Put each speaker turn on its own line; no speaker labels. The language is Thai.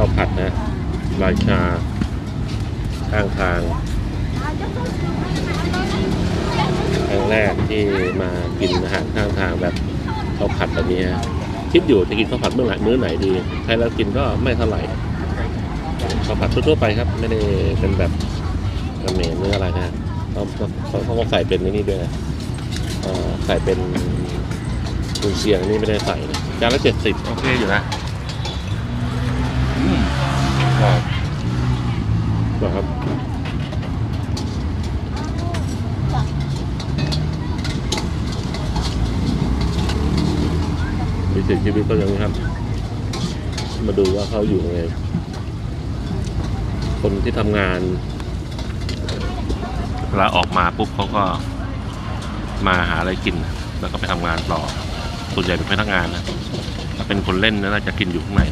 ข้าวผัดนะราชาข้างทางครั้งแรกที่มากินอาหารข้างทางแบบข้าวผัดแบบนี้ฮะคิดอยู่จะกินข้าวผัดเมื่อไหร่มื้อไหนดีใครแล้วกินก็ไม่เท่าไหร่ข้าวผัดทั่วๆไปครับ ไม่ได้เป็นแบบกระเหมนหรืออะไรนะเขาเขาเขาใส่เป็นนี่ด้วยนะใส่เป็นกุนเชียงนี่ไม่ได้ใส่จานละเจ็ดสิบโอเคอยู่นะ นะครับวิถีชีวิตก็ยังนี้ครับ มาดูว่าเขาอยู่ยังไง คนที่ทำงานเวลาออกมาปุ๊บเขาก็มาหาอะไรกิน แล้วก็ไปทำงานต่อส่วนใหญ่เป็นพนักงานนะถ้าเป็นคนเล่นน่าจะกินอยู่ข้างใน